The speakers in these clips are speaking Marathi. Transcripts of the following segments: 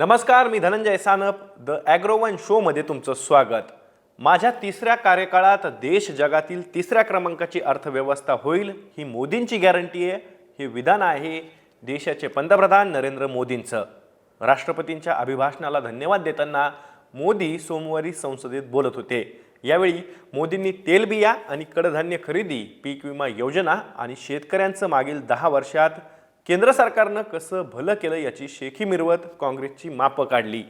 नमस्कार मी धनंजय सानप द ॲग्रोवन शोमध्ये तुमचं स्वागत. माझ्या तिसऱ्या कार्यकाळात देश जगातील तिसऱ्या क्रमांकाची अर्थव्यवस्था होईल ही मोदींची गॅरंटी आहे हे विधान आहे देशाचे पंतप्रधान नरेंद्र मोदींचं. राष्ट्रपतींच्या अभिभाषणाला धन्यवाद देताना मोदी सोमवारी संसदेत बोलत होते. यावेळी मोदींनी तेलबिया आणि कडधान्य खरेदी पीक विमा योजना आणि शेतकऱ्यांचं मागील दहा वर्षात केंद्र सरकारनं कसं भलं केलं याची शेखी मिरवत काँग्रेसची मापं काढली.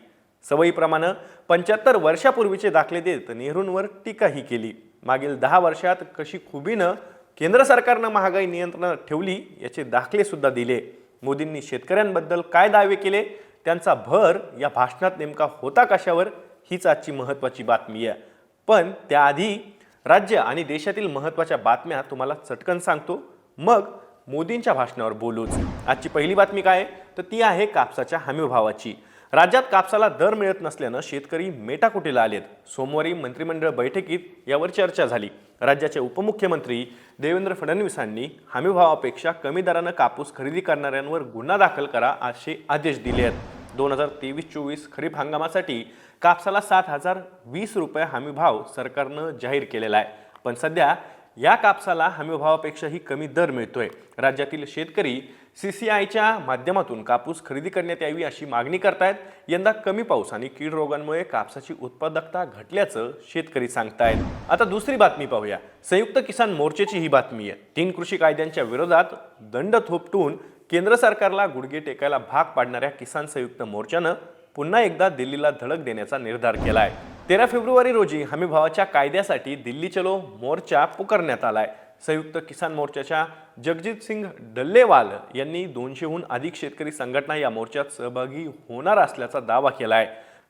सवयीप्रमाणे पंच्याहत्तर वर्षापूर्वीचे दाखले देत नेहरूंवर टीकाही केली. मागील दहा वर्षात कशी खुबीनं केंद्र सरकारनं महागाई नियंत्रणात ठेवली याचे दाखले सुद्धा दिले. मोदींनी शेतकऱ्यांबद्दल काय दावे केले? त्यांचा भर या भाषणात नेमका होता कशावर? हीच आजची महत्त्वाची बातमी आहे. पण त्याआधी राज्य आणि देशातील महत्त्वाच्या बातम्या तुम्हाला चटकन सांगतो. मग मोदींच्या भाषणावर बोलूच. आजची पहिली बातमी काय? तर ती आहे कापसाच्या हमीभावाची. राज्यात कापसाला दर मिळत नसल्यानं शेतकरी मेटाकुटीला आलेत. सोमवारी मंत्रिमंडळ बैठकीत यावर चर्चा झाली. राज्याचे उपमुख्यमंत्री देवेंद्र फडणवीसांनी हमीभावापेक्षा कमी दरानं कापूस खरेदी करणाऱ्यांवर गुन्हा दाखल करा असे आदेश दिले आहेत. दोन हजार तेवीस चोवीस खरीप हंगामासाठी कापसाला सात हजार वीस रुपये हमीभाव सरकारनं जाहीर केलेला आहे. पण सध्या या कापसाला हमीभावापेक्षाही कमी दर मिळतोय. राज्यातील शेतकरी सी सी आयच्या माध्यमातून कापूस खरेदी करण्यात यावी अशी मागणी करतायत. यंदा कमी पाऊस आणि कीड रोगांमुळे कापसाची उत्पादकता घटल्याचं शेतकरी सांगतायत. आता दुसरी बातमी पाहूया. संयुक्त किसान मोर्चेची ही बातमी आहे. तीन कृषी कायद्यांच्या विरोधात दंड थोपटून केंद्र सरकारला गुडघे टेकायला भाग पाडणाऱ्या किसान संयुक्त मोर्चानं पुन्हा एकदा दिल्लीला धडक देण्याचा निर्धार केला आहे तेरा फेब्रुवारी रोजी हमीभावाच्या कायद्यासाठी दिल्ली चलो मोर्चा पुकारण्यात आलाय. संयुक्त किसान मोर्चाच्या जगजित सिंग डल्लेवाल यांनी दोनशेहून अधिक शेतकरी संघटना या मोर्चात सहभागी होणार असल्याचा दावा केला आहे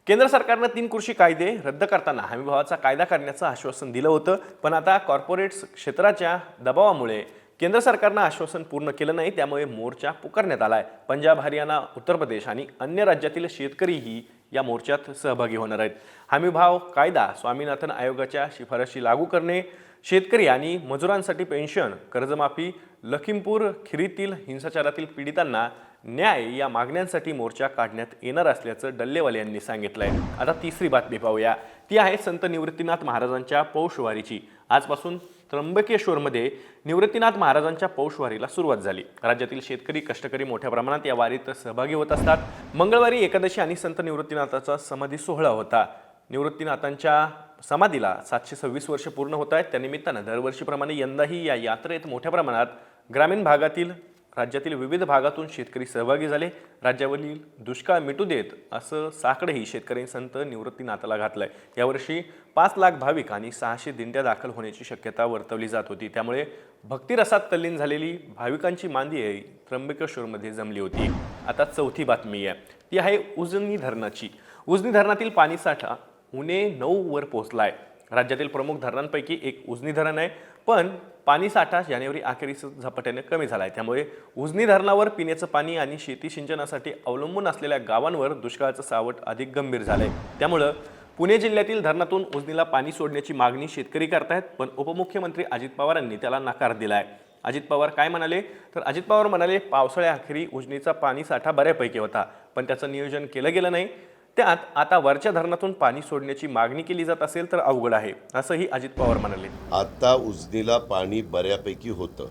केंद्र सरकारनं तीन कृषी कायदे रद्द करताना हमीभावाचा कायदा करण्याचं आश्वासन दिलं होतं पण आता कॉर्पोरेट क्षेत्राच्या दबावामुळे केंद्र सरकारनं आश्वासन पूर्ण केलं नाही त्यामुळे मोर्चा पुकारण्यात आला आहे पंजाब हरियाणा उत्तर प्रदेश आणि अन्य राज्यातील शेतकरीही या मोर्चात सहभागी होणार आहेत. हमीभाव कायदा स्वामीनाथन आयोगाच्या शिफारशी लागू करणे शेतकरी आणि मजुरांसाठी पेन्शन कर्जमाफी लखीमपूर खिरीतील हिंसाचारातील पीडितांना न्याय या मागण्यांसाठी मोर्चा काढण्यात येणार असल्याचं डल्लेवाल यांनी सांगितलं आहे आता तिसरी बातमी पाहूया. ती आहे संत निवृत्तीनाथ महाराजांच्या पौषवारीची. आजपासून त्र्यंबकेश्वरमध्ये निवृत्तीनाथ महाराजांच्या पौषवारीला सुरुवात झाली. राज्यातील शेतकरी कष्टकरी मोठ्या प्रमाणात या वारीत सहभागी होत असतात. मंगळवारी एकादशी आणि संत निवृत्तीनाथाचा समाधी सोहळा होता. निवृत्तीनाथांच्या समाधीला सातशे सव्वीस वर्ष पूर्ण होत आहेत. त्यानिमित्तानं दरवर्षीप्रमाणे यंदाही या यात्रेत मोठ्या प्रमाणात ग्रामीण भागातील राज्यातील विविध भागातून शेतकरी सहभागी झाले. राज्यावरील दुष्काळ मिटू देत असं साकडंही शेतकरी संत निवृत्तीनाथाला आहे यावर्षी पाच लाख भाविक आणि सहाशे दिंड्या दाखल होण्याची शक्यता वर्तवली जात होती. त्यामुळे भक्तिरसात तल्लीन झालेली भाविकांची मांदी त्र्यंबकेश्वरमध्ये जमली होती. आता चौथी बातमी आहे. ती आहे उजनी धरणाची. उजनी धरणातील पाणीसाठा उणे नऊ वर पोहोचला आहे राज्यातील प्रमुख धरणांपैकी एक उजनी धरण आहे. पण पाणीसाठा जानेवारी अखेरीस झपाट्याने कमी झाला आहे त्यामुळे उजनी धरणावर पिण्याचं पाणी आणि शेती सिंचनासाठी अवलंबून असलेल्या गावांवर दुष्काळाचं सावट अधिक गंभीर झालं आहे त्यामुळं पुणे जिल्ह्यातील धरणातून उजनीला पाणी सोडण्याची मागणी शेतकरी करतायत पण उपमुख्यमंत्री अजित पवारांनी त्याला नकार दिला आहे अजित पवार काय म्हणाले? तर अजित पवार म्हणाले पावसाळ्याअखेरी उजनीचा पाणी साठा बऱ्यापैकी होता पण त्याचं नियोजन केलं गेलं नाही. त्यात आता वरच्या धरणातून पाणी सोडण्याची मागणी केली जात असेल तर अवघड आहे असंही अजित पवार म्हणाले. आता उजनीला पाणी बऱ्यापैकी होतं.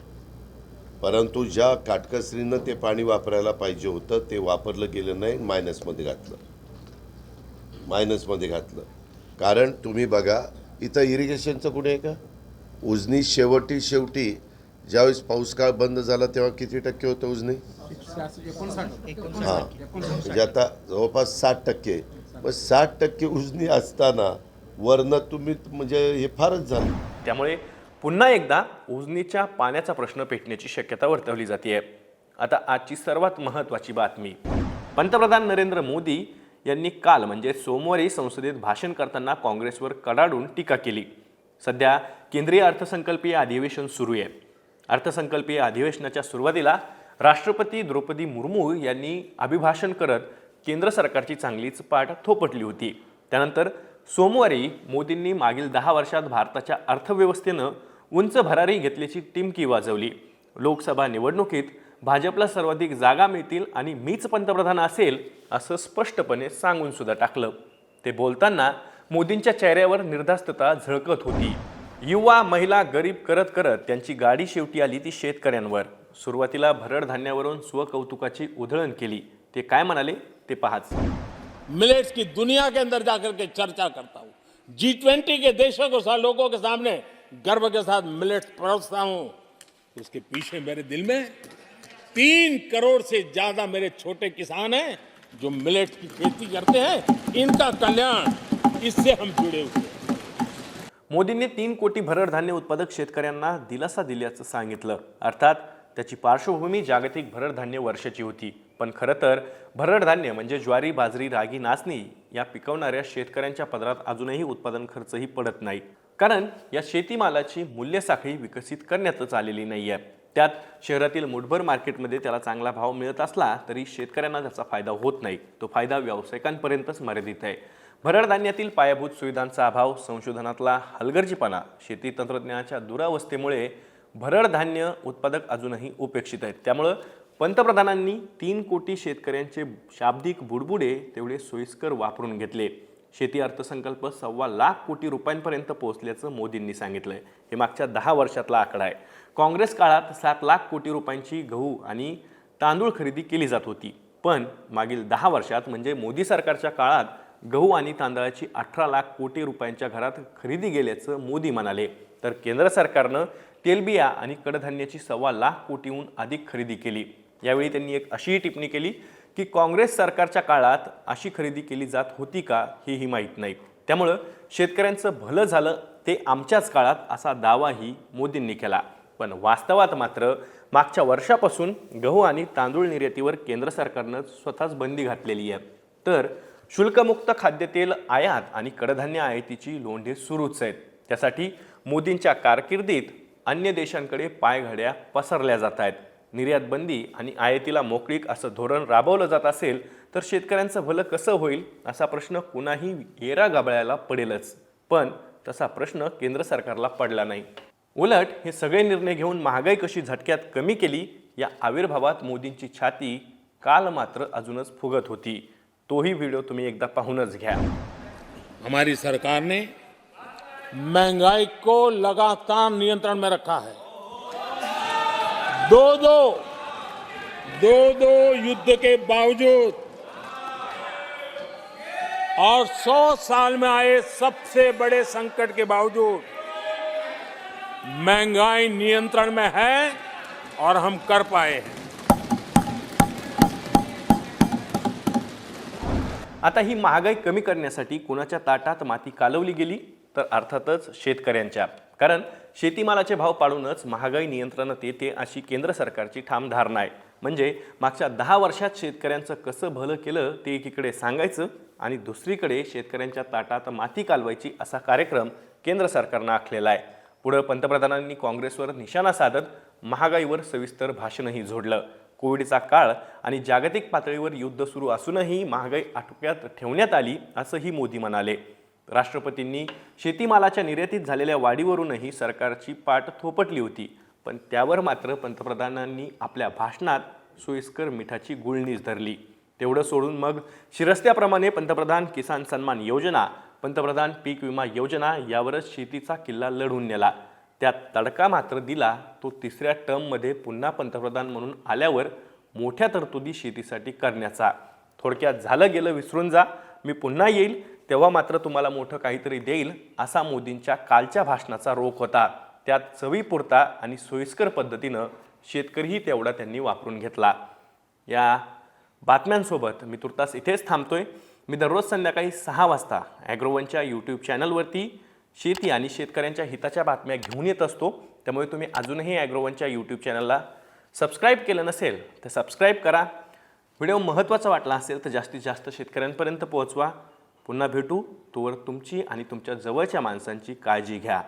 परंतु ज्या काटकसरीनं ते पाणी वापरायला पाहिजे होतं ते वापरलं गेलं नाही मायनसमध्ये घातलं. मायनसमध्ये घातलं. कारण तुम्ही बघा इथं इरिगेशनचं कुठे आहे का? उजनी शेवटी शेवटी ज्यावेळेस पाऊस काळ बंद झाला तेव्हा किती टक्के होतं उजनी? हां. म्हणजे आता जवळपास साठ टक्के. मग साठ टक्के उजनी असताना वरनं तुम्ही म्हणजे हे फारच झालं. त्यामुळे पुन्हा एकदा उजनीच्या पाण्याचा प्रश्न पेटण्याची शक्यता वर्तवली जाते आता आजची सर्वात महत्त्वाची बातमी. पंतप्रधान नरेंद्र मोदी यांनी काल म्हणजे सोमवारी संसदेत भाषण करताना काँग्रेसवर कडाडून टीका केली. सध्या केंद्रीय अर्थसंकल्पीय अधिवेशन सुरू आहे. अर्थसंकल्पीय अधिवेशनाच्या सुरुवातीला राष्ट्रपती द्रौपदी मुर्मू यांनी अभिभाषण करत केंद्र सरकारची चांगलीच पाठ थोपटली होती. त्यानंतर सोमवारी मोदींनी मागील दहा वर्षात भारताच्या अर्थव्यवस्थेनं उंच भरारी घेतल्याची टिमकी वाजवली. लोकसभा निवडणुकीत भाजपला सर्वाधिक जागा मिळतील आणि मीच पंतप्रधान असेल असं स्पष्टपणे सांगून सुद्धा टाकलं. ते बोलताना मोदींच्या चेहऱ्यावर निर्धास्तता झळकत होती. युवा महिला गरीब करत करत त्यांची गाडी शेवटी आली ती शेतकऱ्यांवर. सुरुवातीला भरड धान्यावरून स्वकौतुकाची उधळण केली. ते काय म्हणाले ते पाहाच. मिलेट्स की दुनिया के अंदर जाकर के चर्चा करता हूँ. जी ट्वेंटी के देशों को लोगों के सामने गर्व के साथ मिलेट्स परोसता हूँ। उसके पीछे मेरे दिल में तीन करोड़ से ज्यादा मेरे छोटे किसान हैं जो मिलेट्स की खेती करते हैं। इनका कल्याण इससे हम जुड़े हुए हैं। मोदींनी तीन कोटी भरड धान्य उत्पादक शेतकऱ्यांना दिलासा दिल्याचं सांगितलं. अर्थात त्याची पार्श्वभूमी जागतिक भरड धान्य वर्षाची होती. पण खरं तर भरड धान्य म्हणजे ज्वारी बाजरी रागी नाचणी या पिकवणाऱ्या शेतकऱ्यांच्या पदरात अजूनही उत्पादन खर्चही पडत नाही. कारण या शेतीमालाची मूल्य साखळी विकसित करण्यातच आलेली नाही आहे त्यात शहरातील मुठभर मार्केटमध्ये त्याला चांगला भाव मिळत असला तरी शेतकऱ्यांना त्याचा फायदा होत नाही. तो फायदा व्यावसायिकांपर्यंतच मर्यादित आहे. भरड धान्यातील पायाभूत सुविधांचा अभाव संशोधनातला हलगर्जीपणा शेती तंत्रज्ञानाच्या दुरावस्थेमुळे भरड धान्य उत्पादक अजूनही उपेक्षित आहेत. त्यामुळं पंतप्रधानांनी तीन कोटी शेतकऱ्यांचे शाब्दिक बुडबुडे तेवढे सोयीस्कर वापरून घेतले. शेती अर्थसंकल्प सव्वा लाख कोटी रुपयांपर्यंत पोहोचल्याचं मोदींनी सांगितलंय. हे मागच्या दहा वर्षातला आकडा आहे. काँग्रेस काळात सात लाख कोटी रुपयांची गहू आणि तांदूळ खरेदी केली जात होती. पण मागील दहा वर्षात म्हणजे मोदी सरकारच्या काळात गहू आणि तांदळाची अठरा लाख कोटी रुपयांच्या घरात खरेदी गेल्याचं मोदी म्हणाले. तर केंद्र सरकारनं तेलबिया आणि कडधान्याची सव्वा लाख कोटीहून अधिक खरेदी केली. यावेळी त्यांनी एक अशीही टिप्पणी केली की काँग्रेस सरकारच्या काळात अशी खरेदी केली जात होती का हेही माहीत नाही. त्यामुळं शेतकऱ्यांचं भलं झालं ते आमच्याच काळात असा दावाही मोदींनी केला. पण वास्तवात मात्र मागच्या वर्षापासून गहू आणि तांदूळ निर्यातीवर केंद्र सरकारनं स्वतःच बंदी घातलेली आहे. तर शुल्कमुक्त खाद्यतेल आयात आणि कडधान्य आयातीची लोंढे सुरूच आहेत. त्यासाठी मोदींच्या कारकिर्दीत अन्य देशांकडे पायघड्या पसरल्या जात आहेत. निर्यात बंदी आणि आयातीला मोकळीक असं धोरण राबवलं जात असेल तर शेतकऱ्यांचं भलं कसं होईल असा प्रश्न कुणाही येरा गाबळ्याला पडेलच. पण तसा प्रश्न केंद्र सरकारला पडला नाही. उलट हे सगळे निर्णय घेऊन महागाई कशी झटक्यात कमी केली या आविर्भावात मोदींची छाती काल मात्र अजूनच फुगत होती. तोही व्हिडिओ तुम्ही एकदा पाहूनच घ्या हमारी सरकार ने महँगाई को लगातार नियंत्रण में रखा है। दो दो दो दो युद्ध के बावजूद और सौ साल में आए सबसे बड़े संकट के बावजूद महँगाई नियंत्रण में है और हम कर पाए हैं। आता ही महागाई कमी करण्यासाठी कुणाच्या ताटात माती कालवली गेली? तर अर्थातच शेतकऱ्यांच्या. कारण शेतीमालाचे भाव पाडूनच महागाई नियंत्रणात येते अशी केंद्र सरकारची ठाम धारणा आहे. म्हणजे मागच्या दहा वर्षात शेतकऱ्यांचं कसं भलं केलं ते एकीकडे सांगायचं आणि दुसरीकडे शेतकऱ्यांच्या ताटात माती कालवायची असा कार्यक्रम केंद्र सरकारनं आखलेला आहे. पुढं पंतप्रधानांनी काँग्रेसवर निशाणा साधत महागाईवर सविस्तर भाषणही झोडलं. कोविडचा काळ आणि जागतिक पातळीवर युद्ध सुरू असूनही महागाई आटोक्यात ठेवण्यात आली असंही मोदी म्हणाले. राष्ट्रपतींनी शेतीमालाच्या निर्यातीत झालेल्या वाढीवरूनही सरकारची पाठ थोपटली होती पण त्यावर मात्र पंतप्रधानांनी आपल्या भाषणात सोयीस्कर मिठाची गुळणीच धरली. तेवढं सोडून मग शिरस्त्याप्रमाणे पंतप्रधान किसान सन्मान योजना पंतप्रधान पीक विमा योजना यावरच शेतीचा किल्ला लढून नेला. त्यात तडका मात्र दिला तो तिसऱ्या टर्ममध्ये पुन्हा पंतप्रधान म्हणून आल्यावर मोठ्या तरतुदी शेतीसाठी करण्याचा. थोडक्यात झालं गेलं विसरून जा मी पुन्हा येईल तेव्हा मात्र तुम्हाला मोठं काहीतरी देईल असा मोदींच्या कालच्या भाषणाचा रोख होता. त्यात चवीपुरता आणि सोयीस्कर पद्धतीनं शेतकरीही तेवढा त्यांनी वापरून घेतला. या बातम्यांसोबत मी तुर्तास इथेच थांबतोय. मी दररोज संध्याकाळी सहा वाजता ॲग्रोवनच्या यूट्यूब चॅनलवरती शेती आणि शेतकऱ्यांच्या हिताच्या बातम्या घेऊन येत असतो. त्यामुळे तुम्ही अजूनही ॲग्रोवनच्या यूट्यूब चॅनलला सबस्क्राईब केलं नसेल तर सबस्क्राईब करा. व्हिडिओ महत्त्वाचा वाटला असेल तर जास्तीत जास्त शेतकऱ्यांपर्यंत पोहोचवा. पुन्हा भेटू. तोवर तुमची आणि तुमच्या जवळच्या माणसांची काळजी घ्या.